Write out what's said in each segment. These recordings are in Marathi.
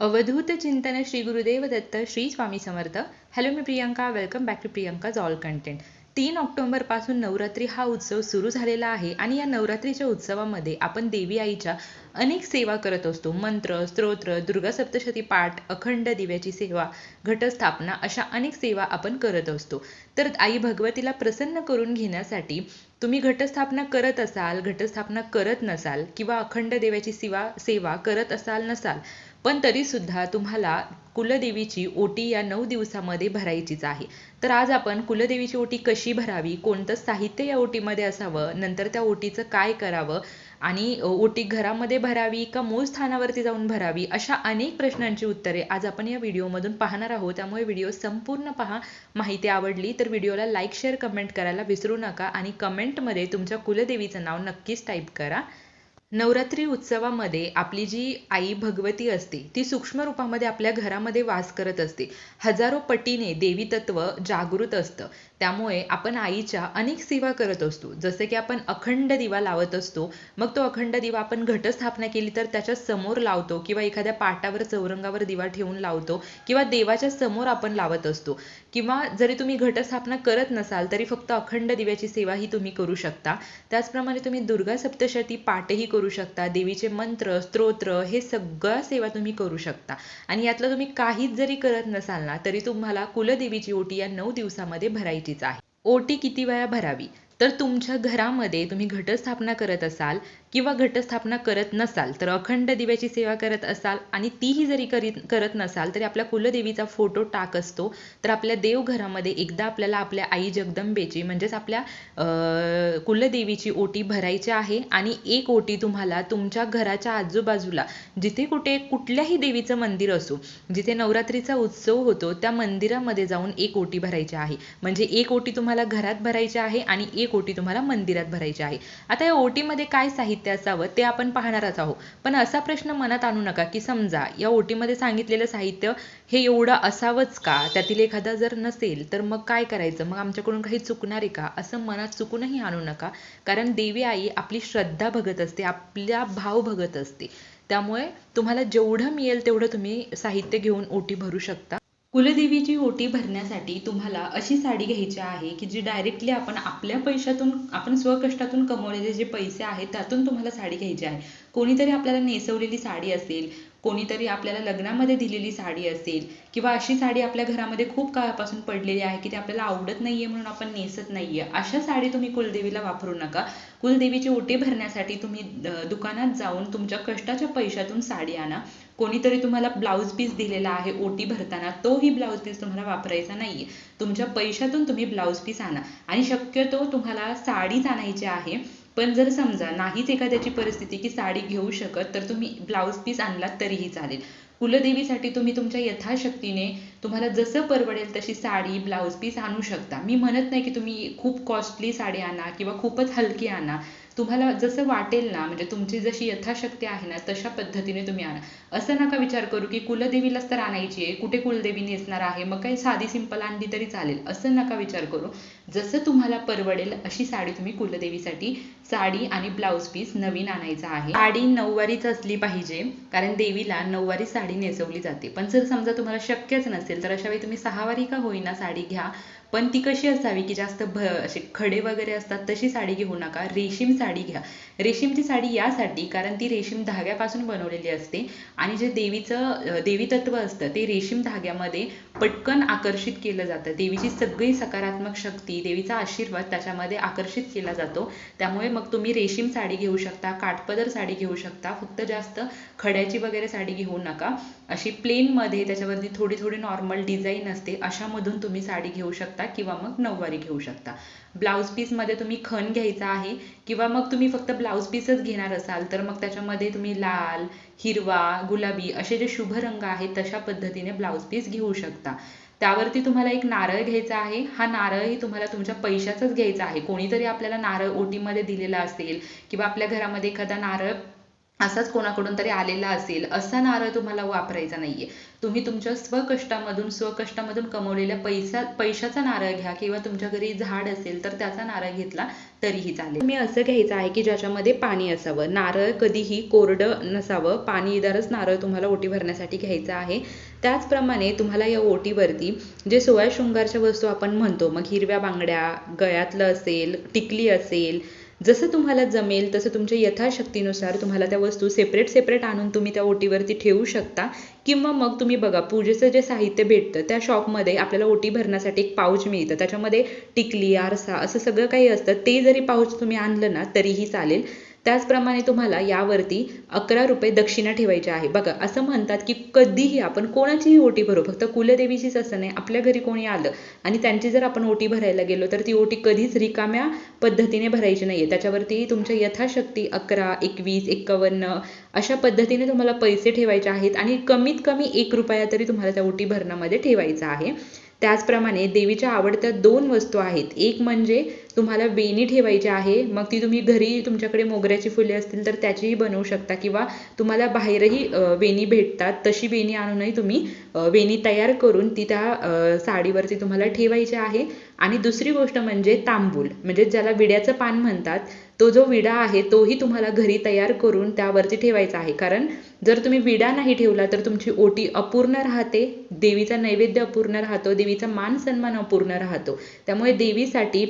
अवधूत चिंतन Shri Gurudev Datta Shri Swami Samarth. Hello me Priyanka welcome back to Priyanka's all content तीन ऑक्टोंबरपासून नवरात्री हा उत्सव सुरू झालेला आहे आणि या नवरात्रीच्या उत्सवामध्ये आपण देवी आईच्या अनेक सेवा करत असतो. मंत्र स्तोत्र दुर्गा सप्तशती पाठ अखंड दिव्याची सेवा घटस्थापना अशा अनेक सेवा आपण करत असतो. तर आई भगवतीला प्रसन्न करून घेण्यासाठी तुम्ही घटस्थापना करत असाल घटस्थापना करत नसाल किंवा अखंड देवाची सेवा सेवा करत असाल नसाल पण तरीसुद्धा तुम्हाला कुलदेवीची ओटी या नऊ दिवसामध्ये भरायचीच आहे. तर आज आपण कुलदेवीची ओटी कशी भरावी कोणतं साहित्य या ओटीमध्ये असावं नंतर त्या ओटीचं काय करावं आणि ओटी घरामध्ये भरावी का मूळ स्थानावरती जाऊन भरावी अशा अनेक प्रश्नांची उत्तरे आज आपण या व्हिडिओमधून पाहणार आहोत. त्यामुळे व्हिडिओ संपूर्ण पहा. माहिती आवडली तर व्हिडिओला लाईक शेअर कमेंट करायला विसरू नका आणि कमेंटमध्ये तुमच्या कुलदेवीचं नाव नक्कीच टाईप करा. नवरात्री उत्सवामध्ये आपली जी आई भगवती असते ती सूक्ष्म रूपामध्ये आपल्या घरामध्ये वास करत असते. हजारो पटीने देवी तत्व जागृत असतं. त्यामुळे आपण आईच्या अनेक सेवा करत असतो. जसे की आपण अखंड दिवा लावत असतो. मग तो अखंड दिवा आपण घटस्थापना केली तर त्याच्यासमोर लावतो किंवा एखाद्या पाटावर चौरंगावर दिवा ठेवून लावतो किंवा देवाच्या समोर आपण लावत असतो. किंवा जरी तुम्ही घटस्थापना करत नसाल तरी फक्त अखंड दिव्याची सेवा ही तुम्ही करू शकता. त्याचप्रमाणे तुम्ही दुर्गा सप्तशती पाठही करू शकता. देवीचे मंत्र स्तोत्र हे सगळ्या सेवा तुम्ही करू शकता. आणि यातलं तुम्ही काहीच जरी करत नसाल ना तरी तुम्हाला कुलदेवीची ओटी या नऊ दिवसामध्ये भरायची भरायचीच आहे. ओटी किती वेळा भरावी? तर तुमच्या घरामध्ये तुम्ही घटस्थापना करत असाल किंवा घटस्थापना करत नसाल तर अखंड दिव्याची सेवा करत असाल आणि तीही जरी करीत करत नसाल तरी आपल्या कुलदेवीचा फोटो टाक असतो तर आपल्या देवघरामध्ये एकदा आपल्याला आपल्या आई जगदंबेची म्हणजेच आपल्या कुलदेवीची ओटी भरायची आहे आणि एक ओटी तुम्हाला तुमच्या घराच्या आजूबाजूला जिथे कुठे कुठल्याही देवीचं मंदिर असो जिथे नवरात्रीचा उत्सव होतो त्या मंदिरामध्ये जाऊन एक ओटी भरायची आहे. म्हणजे एक ओटी तुम्हाला घरात भरायची आहे आणि एक ओटी तुम्हाला मंदिरात भरायची आहे. आता या ओटीमध्ये काय साहित्य असावं ते आपण पाहणारच आहोत. पण असा प्रश्न मनात आणू नका की समजा या ओटीमध्ये सांगितलेलं साहित्य हे एवढं असावंच का? त्यातील एखादा जर नसेल तर मग काय करायचं? मग आमच्याकडून काही चुकणार आहे का? असं मनात चुकूनही आणू नका. कारण देवी आई आपली श्रद्धा बघत असते आपला भाव बघत असते. त्यामुळे तुम्हाला जेवढं मिळेल तेवढं तुम्ही साहित्य घेऊन ओटी भरू शकता. कुलदेवीची ओटी भरण्यासाठी तुम्हाला अशी साडी घ्यायची आहे की जी डायरेक्टली आपण आपल्या पैशातून आपण स्वकष्टातून कमवलेले जे पैसे आहेत त्यातून तुम्हाला साडी घ्यायची आहे. कोणीतरी आपल्याला नेसवलेली साडी असेल कोणीतरी आपल्याला लग्नामध्ये दिलेली साडी असेल किंवा अशी साडी आपल्या घरामध्ये खूप काळापासून पडलेली आहे की ती आपल्याला आवडत नाहीये म्हणून आपण नेसत नाहीये अशा साडी तुम्ही कुलदेवीला वापरू नका. कुलदेवीची ओटी भरण्यासाठी तुम्ही दुकानात जाऊन तुमच्या कष्टाच्या पैशातून साडी आणा. कोणीतरी तुम्हाला ब्लाऊज पीस दिलेला आहे ओटी भरताना तोही ब्लाऊज पीस तुम्हाला वापरायचा नाहीये. तुमच्या पैशातून तुम्ही ब्लाऊज पीस आणा. आणि शक्यतो तुम्हाला साडीच आणायची आहे. पण जर समजा नाहीच एखाद्याची परिस्थिती की साडी घेऊ शकत तर तुम्ही ब्लाऊज पीस आणलात तरीही चालेल. कुलदेवीसाठी तुम्ही तुमच्या यथाशक्तीने तुम्हाला जसं परवडेल तशी साडी ब्लाऊज पीस आणू शकता. मी म्हणत नाही की तुम्ही खूप कॉस्टली साडी आणा किंवा खूपच हलकी आणा. तुम्हाला जसं वाटेल ना म्हणजे तुमची जशी यथाशक्ती आहे ना तशा पद्धतीने तुम्ही आणा. असं नका विचार करू की कुलदेवीलाच तर आणायची आहे कुठे कुलदेवी नेसणार आहे मग काही साधी सिंपल आणली तरी चालेल. असं नका विचार करू. जसं तुम्हाला परवडेल अशी साडी तुम्ही कुलदेवीसाठी साडी आणि ब्लाऊज पीस नवीन आणायचा आहे. साडी नऊवारीच असली पाहिजे कारण देवीला नऊवारी साडी नेसवली जाते. पण जर समजा तुम्हाला शक्यच नसेल तर अशा वेळी तुम्ही सहावारी का होईना साडी घ्या? पण ती कशी असावी की जास्त भ असे खडे वगैरे असतात तशी साडी घेऊ नका. रेशीम साडी घ्या. रेशीमची साडी यासाठी कारण ती रेशीम धाग्यापासून बनवलेली असते आणि जे देवीचं देवी तत्व असतं ते रेशीम धाग्यामध्ये पटकन आकर्षित केलं जातं. देवीची सगळी सकारात्मक शक्ती देवीचा आशीर्वाद त्याच्यामध्ये आकर्षित केला जातो. त्यामुळे मग तुम्ही रेशीम साडी घेऊ शकता काठपदर साडी घेऊ शकता फक्त जास्त खड्याची वगैरे साडी घेऊ नका. अशी प्लेनमध्ये त्याच्यावरती थोडी थोडी नॉर्मल डिझाईन असते अशामधून तुम्ही साडी घेऊ शकता. किंवा मग नऊवारी घेऊ शकता. ब्लाऊज पीसमध्ये तुम्ही खण घ्यायचा आहे किंवा मग तुम्ही फक्त ब्लाऊज पीसच घेणार असाल तर मग त्याच्यामध्ये तुम्ही लाल हिरवा गुलाबी असे जे शुभ रंग आहेत तशा पद्धतीने ब्लाऊज पीस घेऊ शकता. त्यावरती तुम्हाला एक नारळ घ्यायचा आहे. हा नारळही तुम्हाला तुमच्या पैशाचाच घ्यायचा आहे. कोणीतरी आपल्याला नारळ ओटीमध्ये दिलेला असेल किंवा आपल्या घरामध्ये एखादा नारळ असाच कोणाकडून तरी आलेला असेल असा नारळ तुम्हाला वापरायचा नाहीये. तुम्ही तुमच्या स्वकष्टामधून स्वकष्टामधून कमवलेल्या पैसा पैशाचा नारळ घ्या किंवा तुमच्या घरी झाड असेल तर त्याचा नारळ घेतला तरीही चालेल. मी असं घ्यायचं आहे की ज्याच्यामध्ये पाणी असावं. नारळ कधीही कोरडं नसावं. पाणीदारच नारळ तुम्हाला ओटी भरण्यासाठी घ्यायचं आहे. त्याचप्रमाणे तुम्हाला या ओटीवरती जे सोया शृंगारच्या वस्तू आपण म्हणतो मग हिरव्या बांगड्या गळ्यातलं असेल टिकली असेल जसं तुम्हाला जमेल तसं तुमच्या यथाशक्तीनुसार तुम्हाला त्या वस्तू सेपरेट सेपरेट आणून तुम्ही त्या ओटीवरती ठेवू शकता. किंवा मग तुम्ही बघा पूजेचं जे साहित्य भेटतं त्या शॉपमध्ये आपल्याला ओटी भरण्यासाठी एक पाऊच मिळतं. त्याच्यामध्ये टिकली आरसा असं सगळं काही असतं. ते जरी पाऊच तुम्ही आणलं ना तरीही चालेल. त्याचप्रमाणे तुम्हाला यावरती अकरा रुपये दक्षिणा ठेवायची आहे. बघा असं म्हणतात की कधीही आपण कोणाचीही ओटी भरू. फक्त कुलदेवीचीच असं नाही. आपल्या घरी कोणी आलं आणि त्यांची जर आपण ओटी भरायला गेलो तर ती ओटी कधीच रिकाम्या पद्धतीने भरायची नाहीये. त्याच्यावरती तुमच्या यथाशक्ती अकरा एकवीस एक्कावन्न अशा पद्धतीने तुम्हाला पैसे ठेवायचे आहेत आणि कमीत कमी एक रुपया तरी तुम्हाला त्या ओटी भरण्यामध्ये ठेवायचा आहे. त्याचप्रमाणे देवीच्या आवडत्या दोन वस्तू आहेत. एक म्हणजे तुम्हाला वेणी ठेवायची आहे मग ती तुम्ही घरी तुमच्याकडे मोगऱ्याची फुले असतील तर त्याचीही बनवू शकता किंवा तुम्हाला बाहेरही वेणी भेटतात तशी वेणी आणूनही तुम्ही वेणी तयार करून ती त्या साडीवरती तुम्हाला ठेवायची आहे. आणि दुसरी गोष्ट म्हणजे तांबूल म्हणजे ज्याला विड्याचं पान म्हणतात तो जो विडा आहे तोही तुम्हाला घरी तयार करून त्यावरती ठेवायचा आहे. कारण जर तुम्ही विडा नाही ठेवला तर तुमची ओटी अपूर्ण राहते देवीचा नैवेद्य अपूर्ण राहतो देवीचा मान सन्मान अपूर्ण राहतो. त्यामुळे देवीसाठी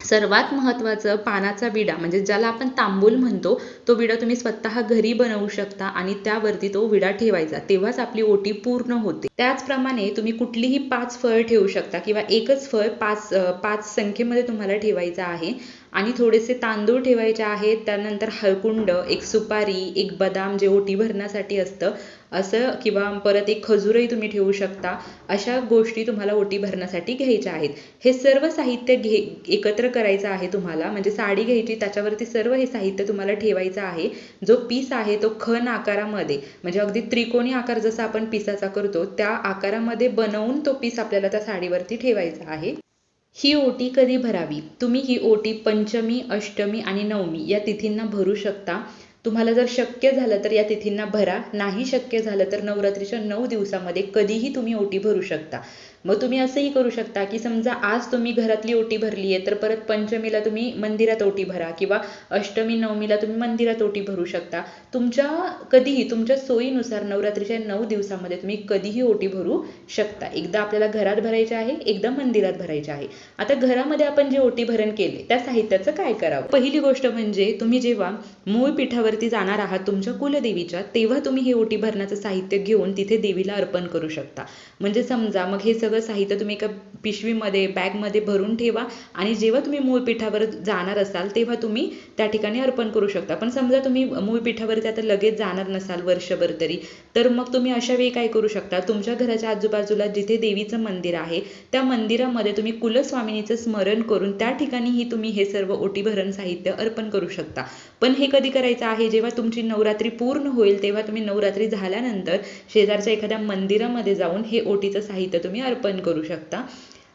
सर्वात महत्त्वाचं पानाचा विडा म्हणजे ज्याला आपण तांबूल म्हणतो तो विडा तुम्ही स्वतः घरी बनवू शकता आणि त्यावरती तो विडा ठेवायचा. तेव्हाच आपली ओटी पूर्ण होते. त्याचप्रमाणे तुम्ही कुठलीही पाच फळ ठेवू शकता किंवा एकच फळ पाच पाच संख्येमध्ये तुम्हाला ठेवायचं आहे आणि थोडेसे तांदूळ ठेवायचे आहेत. त्यानंतर हळकुंड एक सुपारी एक बदाम जे ओटी भरण्यासाठी असतं असं किंवा परत एक खजूरही तुम्ही ठेवू शकता अशा गोष्टी तुम्हाला ओटी भरण्यासाठी घ्यायच्या आहेत. हे सर्व साहित्य घे एकत्र करायचं आहे तुम्हाला म्हणजे साडी घ्यायची त्याच्यावरती सर्व हे साहित्य तुम्हाला ठेवायचं आहे. जो पीस आहे तो खण आकारामध्ये म्हणजे अगदी त्रिकोणी आकार जसा आपण पिसाचा करतो त्या आकारामध्ये बनवून तो पीस आपल्याला त्या साडीवरती ठेवायचा आहे. ही ओटी कधी भरावी? तुम्ही ही ओटी पंचमी अष्टमी आणि नवमी या तिथींना भरू शकता. तुम्हाला जर शक्य झालं तर या तिथींना भरा. नाही शक्य झालं तर नवरात्रीच्या नऊ दिवसामध्ये कधीही तुम्ही ओटी भरू शकता. मग तुम्ही असंही करू शकता की समजा आज तुम्ही घरातली ओटी भरली आहे तर परत पंचमीला तुम्ही मंदिरात ओटी भरा किंवा अष्टमी नवमीला तुम्ही मंदिरात ओटी भरू शकता. तुमच्या कधीही तुमच्या सोयीनुसार नवरात्रीच्या नऊ दिवसामध्ये तुम्ही कधीही ओटी भरू शकता. एकदा आपल्याला घरात भरायचे आहे एकदा मंदिरात भरायचे आहे. आता घरामध्ये आपण जे ओटी भरण केले त्या साहित्याचं काय करावं? पहिली गोष्ट म्हणजे तुम्ही जेव्हा मूळ पीठावरती जाणार आहात तुमच्या कुलदेवीच्या तेव्हा तुम्ही हे ओटी भरण्याचं साहित्य घेऊन तिथे देवीला अर्पण करू शकता. म्हणजे समजा मग हे सगळं साहित्य तुम्ही एका पिशवीमध्ये बॅगमध्ये भरून ठेवा आणि जेव्हा तुम्ही मूळ पीठावर जाणार असाल तेव्हा तुम्ही त्या ठिकाणी अर्पण करू शकता. पण समजा तुम्ही मूळ पीठावरती आता लगेच जाणार नसाल वर्षभर तरी तर मग तुम्ही अशा वेळी काय करू शकता? तुमच्या घराच्या आजूबाजूला जिथे देवीचं मंदिर आहे त्या मंदिरामध्ये तुम्ही कुलस्वामिनीचं स्मरण करून त्या ठिकाणीही तुम्ही हे सर्व ओटीभरण साहित्य अर्पण करू शकता. पण हे कधी करायचं आहे? जेव्हा तुमची नवरात्री पूर्ण होईल तेव्हा तुम्ही नवरात्री झाल्यानंतर शेजारच्या एखाद्या मंदिरामध्ये जाऊन हे ओटीचं साहित्य तुम्ही अर्पण करू शकता.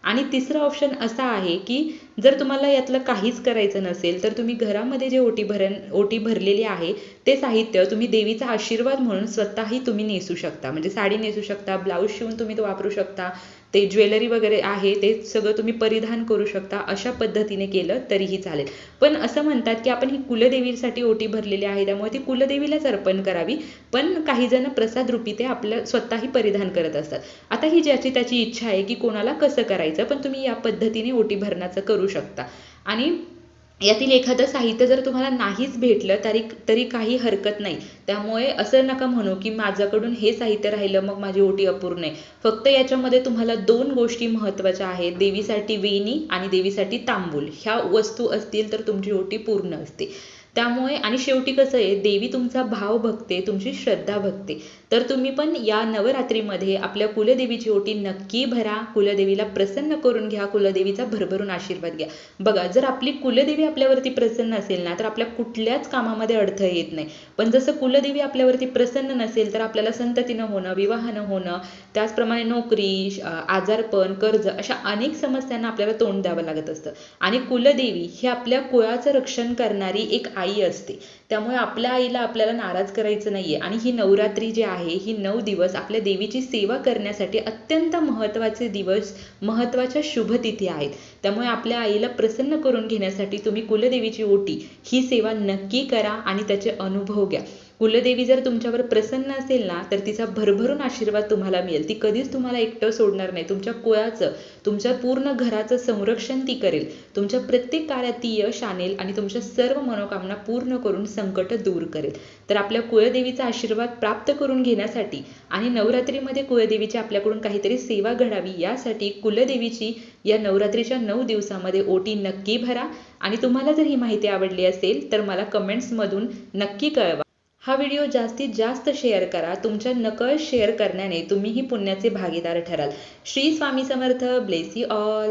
आणि तिसरा ऑप्शन असा आहे की जर तुम्हाला यातलं काहीच करायचं नसेल तर तुम्ही घरामध्ये जे ओटी भरण ओटी भरलेली आहे ते साहित्य तुम्ही देवीचा आशीर्वाद म्हणून स्वतःही तुम्ही नेसू शकता. म्हणजे साडी नेसू शकता ब्लाऊज शिवून तुम्ही तो वापरू शकता. ते ज्वेलरी वगैरे आहे ते सगळं तुम्ही परिधान करू शकता अशा पद्धतीने केलं तरीही चालेल. पण असं म्हणतात की आपण ही कुलदेवीसाठी ओटी भरलेली आहे त्यामुळे ती कुलदेवीलाच अर्पण करावी. पण काही जण प्रसाद रूपी ते आपलं स्वतःही परिधान करत असतात. आता ही ज्याची त्याची इच्छा आहे की कोणाला कसं करायचं पण तुम्ही या पद्धतीने ओटी भरण्याचं करू शकता. आणि यातील एखादं साहित्य जर तुम्हाला नाहीच भेटलं तरी तरी काही हरकत नाही. त्यामुळे असं नका म्हणू की माझ्याकडून हे साहित्य राहिलं मग माझी ओटी अपूर्ण आहे. फक्त याच्यामध्ये तुम्हाला दोन गोष्टी महत्त्वाच्या आहेत. देवीसाठी वेणी आणि देवीसाठी तांबूल. ह्या वस्तू असतील तर तुमची ओटी पूर्ण असते. त्यामुळे आणि शेवटी कसं आहे देवी तुमचा भाव बघते तुमची श्रद्धा बघते तर तुम्ही पण या नवरात्रीमध्ये आपल्या कुलदेवीची ओटी नक्की भरा. कुलदेवीला प्रसन्न करून घ्या. कुलदेवीचा भरभरून आशीर्वाद घ्या. बघा जर आपली कुलदेवी आपल्यावरती प्रसन्न असेल ना तर आपल्या कुठल्याच कामामध्ये अडथळे येत नाही. पण जसं कुलदेवी आपल्यावरती प्रसन्न नसेल तर आपल्याला संततीनं होणं विवाह न होणं त्याचप्रमाणे नोकरी आजारपण कर्ज अशा अनेक समस्यांना आपल्याला तोंड द्यावं लागत असतं. आणि कुलदेवी ही आपल्या कुळाचं रक्षण करणारी एक आई असते. त्यामुळे आपल्या आईला आपल्याला नाराज करायचं नाहीये. आणि ही नवरात्री जी आहे ही नऊ दिवस आपल्या देवीची सेवा करण्यासाठी अत्यंत महत्त्वाचे दिवस महत्त्वाच्या शुभतिथी आहेत. त्यामुळे आपल्या आईला प्रसन्न करून घेण्यासाठी तुम्ही कुलदेवीची ओटी ही सेवा नक्की करा आणि त्याचे अनुभव घ्या. कुलदेवी जर तुमच्यावर प्रसन्न असेल ना तर तिचा भरभरून आशीर्वाद तुम्हाला मिळेल. ती कधीच तुम्हाला एकटं सोडणार नाही. तुमच्या कुळाचं तुमच्या पूर्ण घराचं संरक्षण ती करेल. तुमच्या प्रत्येक कार्यात ती यश आणेल आणि तुमच्या सर्व मनोकामना पूर्ण करून संकट दूर करेल. तर आपल्या कुळदेवीचा आशीर्वाद प्राप्त करून घेण्यासाठी आणि नवरात्रीमध्ये कुळदेवीची आपल्याकडून काहीतरी सेवा घडावी यासाठी कुलदेवीची या नवरात्रीच्या नऊ दिवसामध्ये ओटी नक्की भरा. आणि तुम्हाला जर ही माहिती आवडली असेल तर मला कमेंट्समधून नक्की कळवा. हा व्हिडिओ जास्तीत जास्त शेअर करा. तुमच्या नकळ शेअर करण्याने तुम्हीही पुण्याचे भागीदार ठराल. श्री स्वामी समर्थ. Bless all.